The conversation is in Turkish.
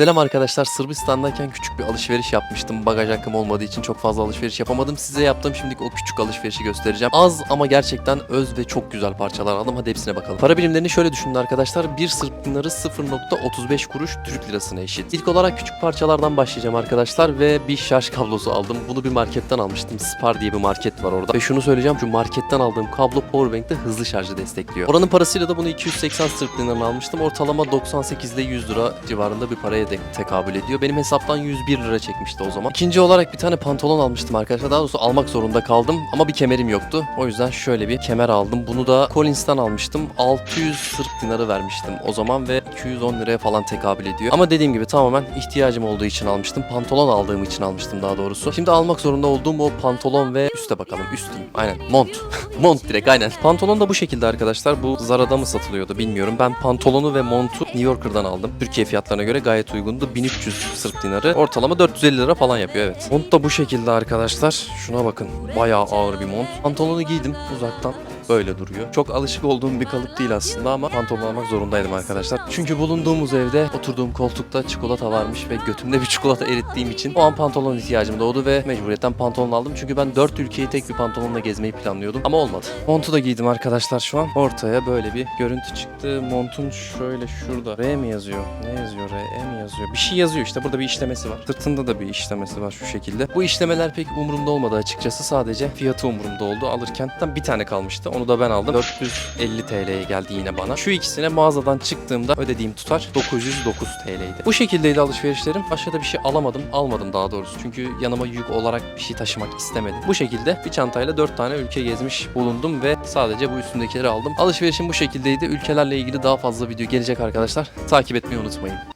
Selam arkadaşlar. Sırbistan'dayken küçük bir alışveriş yapmıştım. Bagaj hakkım olmadığı için çok fazla alışveriş yapamadım. Size yaptığım şimdilik o küçük alışverişi göstereceğim. Az ama gerçekten öz ve çok güzel parçalar aldım. Hadi hepsine bakalım. Para birimlerini şöyle düşünün arkadaşlar. Bir Sırp dinarı 0.35 kuruş Türk lirasına eşit. İlk olarak küçük parçalardan başlayacağım arkadaşlar ve bir şarj kablosu aldım. Bunu bir marketten almıştım. Spar diye bir market var orada. Ve şunu söyleyeceğim. Şu marketten aldığım kablo powerbank'te hızlı şarjı destekliyor. Oranın parasıyla da bunu 280 Sırp dinarına almıştım. Ortalama 98 ile 100 lira civarında bir paraya de tekabül ediyor. Benim hesaptan 101 lira çekmişti o zaman. İkinci olarak bir tane pantolon almıştım arkadaşlar. Daha doğrusu almak zorunda kaldım ama bir kemerim yoktu. O yüzden şöyle bir kemer aldım. Bunu da Collins'ten almıştım. 600 Sırp dinarı vermiştim o zaman ve 210 liraya falan tekabül ediyor. Ama dediğim gibi tamamen ihtiyacım olduğu için almıştım. Pantolon aldığım için almıştım daha doğrusu. Şimdi almak zorunda olduğum o pantolon ve üste bakalım. Üst diyeyim. Aynen. Mont. Mont direkt aynen. Pantolon da bu şekilde arkadaşlar. Bu Zara'da mı satılıyordu bilmiyorum. Ben pantolonu ve montu New Yorker'dan aldım. Türkiye fiyatlarına göre gayet uygundu. 1300 Sırp dinarı. Ortalama 450 lira falan yapıyor evet. Mont da bu şekilde arkadaşlar. Şuna bakın. Bayağı ağır bir mont. Pantolonu giydim uzaktan böyle duruyor. Çok alışık olduğum bir kalıp değil aslında ama pantolon almak zorundaydım arkadaşlar. Çünkü bulunduğumuz evde oturduğum koltukta çikolata varmış ve götümde bir çikolata erittiğim için o an pantolon ihtiyacım doğdu ve mecburiyetten pantolon aldım. Çünkü ben 4 ülkeyi tek bir pantolonla gezmeyi planlıyordum ama olmadı. Montu da giydim arkadaşlar şu an. Ortaya böyle bir görüntü çıktı. Montun şöyle şurada R mi yazıyor? Ne yazıyor? R, E mi yazıyor? Bir şey yazıyor işte. Burada bir işlemesi var. Sırtında da bir işlemesi var şu şekilde. Bu işlemeler pek umurumda olmadı açıkçası. Sadece fiyatı umurumda oldu. Alırken tam bir tane kalmıştı. Onu da ben aldım. 450 TL'ye geldi yine bana. Şu ikisine mağazadan çıktığımda ödediğim tutar 909 TL'ydi. Bu şekildeydi alışverişlerim. Başka da bir şey alamadım. Almadım daha doğrusu. Çünkü yanıma yük olarak bir şey taşımak istemedim. Bu şekilde bir çantayla 4 tane ülke gezmiş bulundum ve sadece bu üstündekileri aldım. Alışverişim bu şekildeydi. Ülkelerle ilgili daha fazla video gelecek arkadaşlar. Takip etmeyi unutmayın.